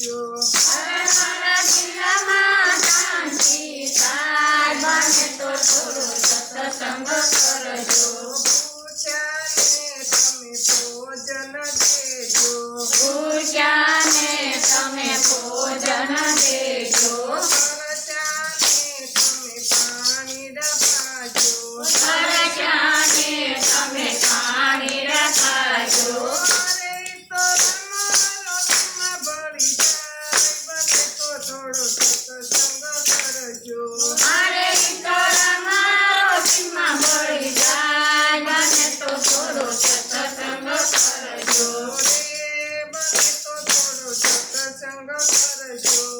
કરજો બને તો થોડો સત્સંગ કરજો થોડો સત્સંગ કરજો મારે વિતરા મારો સીમા મળી જાય. મને તો થોડો સત્સંગ કરજો. રે મને તો થોડો સત્સંગ કરજો.